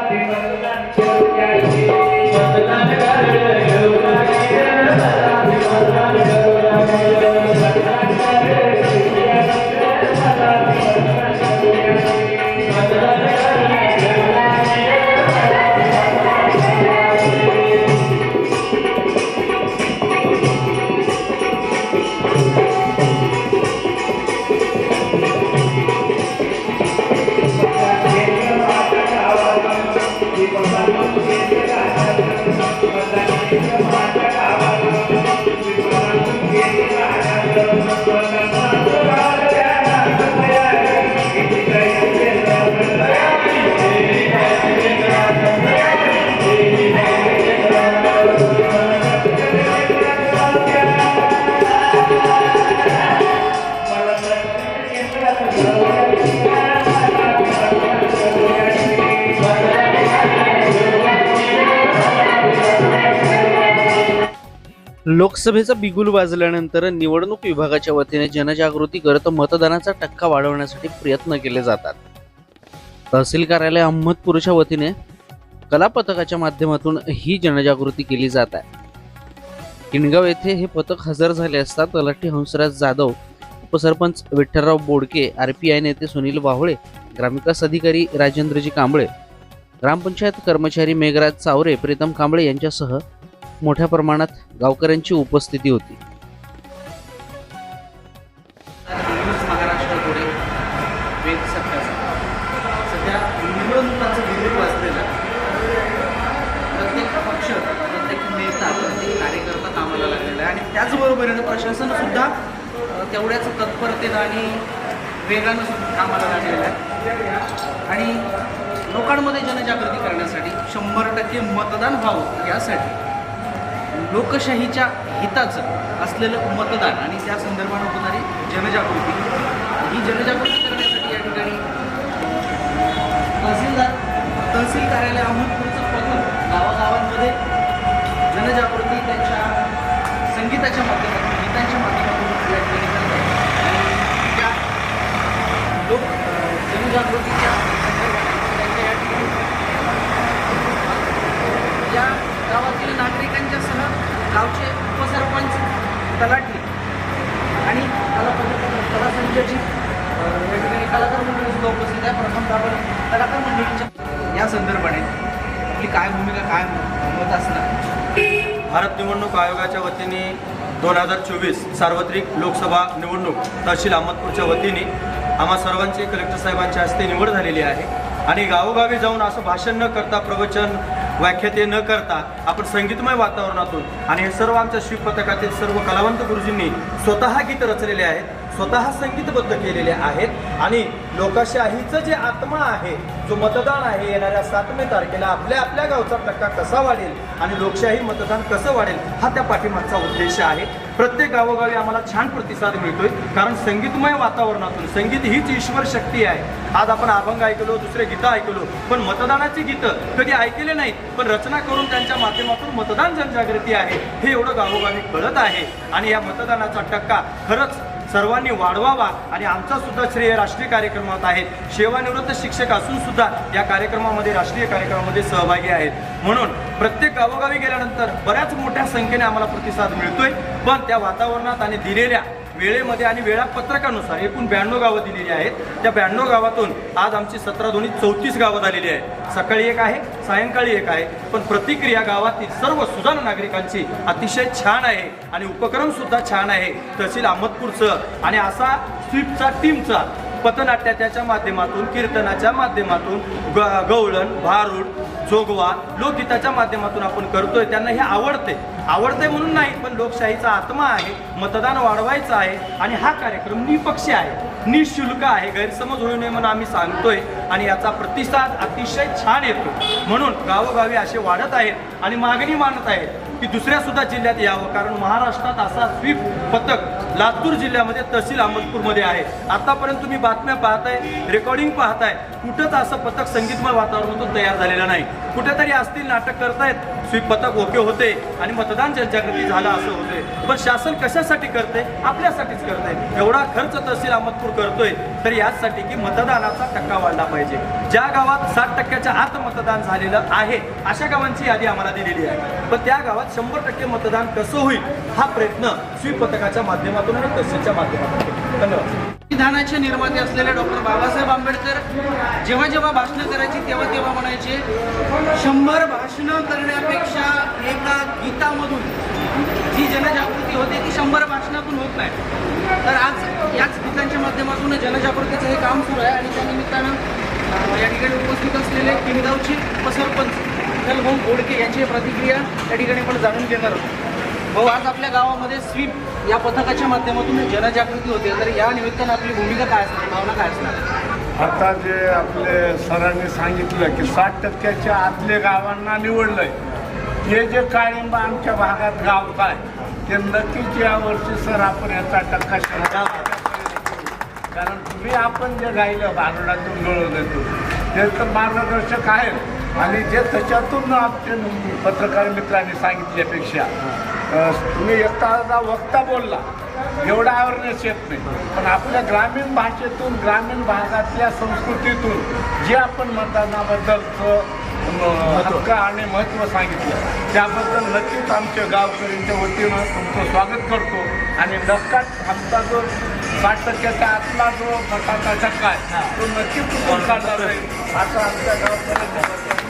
Yeah. लोकसभेचा बिगुल वाजल्यानंतर निवडणूक विभागाच्या वतीने जनजागृती करत मतदानाचा टक्का वाढवण्यासाठी प्रयत्न केले जातात. तहसील कार्यालय अहमदपूरच्या वतीने कला पथकाच्या माध्यमातून ही जनजागृती केली जात आहे. किणगाव येथे हे पथक हजर झाले असता तलाठी हंसराज जाधव उपसरपंच Vitthalrao Bodke R P I नेते सुनील वाहुळे ग्रामविकास अधिकारी राजेंद्रजी कांबळे ग्रामपंचायत कर्मचारी मेघराज चावरे प्रीतम कांबळे यांच्यासह मोठ्या प्रमाणात गावकऱ्यांची उपस्थिती होती. महाराष्ट्र पुढे वेद सत्याचा सध्या निवडणुकांचं विरोध वाजलेलं प्रत्येक पक्ष प्रत्येक नेता प्रत्येक कार्यकर्ता कामाला लागलेला आहे आणि त्याचबरोबरीनं प्रशासनसुद्धा तेवढ्याच तत्परतेनं आणि वेगानं कामाला लागलेलं आहे आणि लोकांमध्ये जनजागृती करण्यासाठी शंभर टक्के मतदान व्हावं यासाठी लोकशाहीच्या हिताचं असलेलं मतदान. आणि त्या संदर्भानं होणारी जनजागृती. ही जनजागृती करण्यासाठी या ठिकाणी तहसीलदार तहसील कार्यालय अहमदपूरचं पथक गावागावांमध्ये जनजागृती त्यांच्या संगीताच्या माध्यमातून गीतांच्या माध्यमातून या ठिकाणी करतात. आणि त्या लोक जनजागृतीच्या संदर्भात त्यांच्या या ठिकाणी या गावातील नागरिकांच्या सह गावचे उपसरपंच तलाठी आणि कला कला या ठिकाणी कलाकार मंडळी सुद्धा उपस्थित आहे प्रथम आपण कलाकार मंडळीच्या या संदर्भाने आपली काय भूमिका काय मत असणार? भारत निवडणूक आयोगाच्या वतीने दोन हजार चोवीस सार्वत्रिक लोकसभा निवडणूक तहसील अहमदपूरच्या वतीने आम्हा सर्वांची कलेक्टर साहेबांच्या हस्ते निवड झालेली आहे. आणि गावोगावी जाऊन असं भाषण न करता प्रवचन व्याख्याते न करता आपण संगीतमय वातावरणातून आणि हे सर्व आमच्या शिवपथकातील सर्व कलावंत गुरुजींनी स्वतः गीत रचलेले आहेत स्वतः संगीतबद्ध केलेले आहेत आणि लोकशाहीचं जे आत्मा आहे जो मतदान आहे येणाऱ्या सातमे तारखेला आपल्या आपल्या गावचा टक्का कसा वाढेल आणि लोकशाही मतदान कसं वाढेल हा त्या पाठीमागचा उद्देश आहे. प्रत्येक गावोगावी आम्हाला छान प्रतिसाद मिळतोय. कारण संगीतमय वातावरणातून संगीत हीच ईश्वर शक्ती आहे. आज आपण अभंग ऐकलो दुसरे गीतं ऐकलो पण मतदानाची गीतं कधी ऐकले नाहीत पण रचना करून त्यांच्या माध्यमातून मतदान जनजागृती आहे हे एवढं गावोगावी कळत आहे. आणि या मतदानाचा टक्का खरंच सर्वांनी वाढवावा. आणि आमचा सुद्धा श्रेय राष्ट्रीय कार्यक्रमात आहे. सेवानिवृत्त शिक्षक असून सुद्धा या कार्यक्रमामध्ये राष्ट्रीय कार्यक्रमामध्ये सहभागी आहेत. म्हणून प्रत्येक गावोगावी गेल्यानंतर बऱ्याच मोठ्या संख्येने आम्हाला प्रतिसाद मिळतोय. पण त्या वातावरणात आणि दिलेल्या वेळेमध्ये आणि वेळापत्रकानुसार एकूण ब्याण्णव गावं दिलेली आहेत. त्या ब्याण्णव गावातून आज आमची सतरा दोन्ही चौतीस गावं झालेली आहेत. सकाळी एक आहे सायंकाळी एक आहे. पण प्रतिक्रिया गावातील सर्व सुजाण नागरिकांची अतिशय छान आहे आणि उपक्रमसुद्धा छान आहे. तहसील अहमदपूरचं आणि असा स्वीपचा टीमचा पथनाट्याच्या माध्यमातून कीर्तनाच्या माध्यमातून ग गवळण भारूड जोगवा लोकगीताच्या माध्यमातून आपण करतोय त्यांना हे आवडते. आवडते म्हणून नाही पण लोकशाहीचा आत्मा आहे मतदान वाढवायचं आहे आणि हा कार्यक्रम निपक्षी आहे. निशुल्क आहे गैरसमज होऊ नये म्हणून आम्ही सांगतोय आणि याचा प्रतिसाद अतिशय छान येतो. म्हणून गावोगावी असे वाढत आहेत आणि मागणी मानत आहेत. की दुसऱ्या सुद्धा जिल्ह्यात यावं. कारण महाराष्ट्रात असा स्वीप पथक लातूर जिल्ह्यामध्ये तहसील अहमदपूरमध्ये आहे. आतापर्यंत तुम्ही बातम्या पाहताय रेकॉर्डिंग पाहताय. कुठंच असं पथक संगीतमय वातावरणातून तयार झालेलं नाही. कुठेतरी असतील नाटक करतायत स्वीपथक ओके होते आणि मतदान जनजागृती झालं असं होते. पण शासन कशासाठी करते आपल्यासाठीच करते एवढा खर्च तहसील अहमदपूर करतोय तर याचसाठी की मतदानाचा टक्का वाढला पाहिजे. ज्या गावात साठ टक्क्याच्या आत मतदान झालेलं आहे अशा गावांची यादी आम्हाला दिलेली आहे. पण त्या गावात शंभर टक्के मतदान कसं होईल? हा प्रयत्न स्वीप पथकाच्या माध्यमातून आणि तसेच्या माध्यमातून धन्यवाद. संविधानाचे निर्माते असलेले डॉक्टर बाबासाहेब आंबेडकर जेव्हा जेव्हा भाषणं करायची तेव्हा तेव्हा म्हणायचे शंभर भाषणं करण्यापेक्षा एका गीतामधून जी जनजागृती होते ती शंभर भाषणातून होत नाही. तर आज याच गीतांच्या माध्यमातून जनजागृतीचं हे काम सुरू आहे आणि त्या निमित्तानं या ठिकाणी उपस्थित असलेले किनगावचे उपसरपंच विठ्ठल घोडके यांची प्रतिक्रिया या ठिकाणी आपण जाणून घेणार आहोत. भाऊ आज आपल्या गावामध्ये स्वीप या पथकाच्या माध्यमातून जनजागृती होते. तर या निमित्तानं आपली भूमिका काय असणार भावना काय असणार? आता जे आपले सरांनी सांगितलं की साठ टक्क्याच्या आतले गावांना निवडलंय. हे जे काळिंबा आमच्या भागात गावत आहे ते नक्कीच यावर्षी सर आपण याचा टक्का कारण तुम्ही आपण जे गायलं भारुडातून डोळं देतो ते तर मार्गदर्शक आहेत आणि जे त्याच्यातून आमचे पत्रकार मित्रांनी सांगितल्यापेक्षा तुम्ही एखादा वक्ता बोलला. एवढा अवेअरनेस येत नाही. पण आपल्या ग्रामीण भाषेतून ग्रामीण भागातल्या संस्कृतीतून जे आपण मतदानाबद्दलचं हक्क आणि महत्त्व सांगितलं त्याबद्दल नक्कीच आमच्या गावकऱ्यांच्या वतीनं तुमचं स्वागत करतो. आणि नक्काच आमचा जो साठ टक्क्याच्या आतला जो मताचा टक्का आहे तो नक्कीच काढला जाईल. असं आमच्या गावकऱ्यांच्या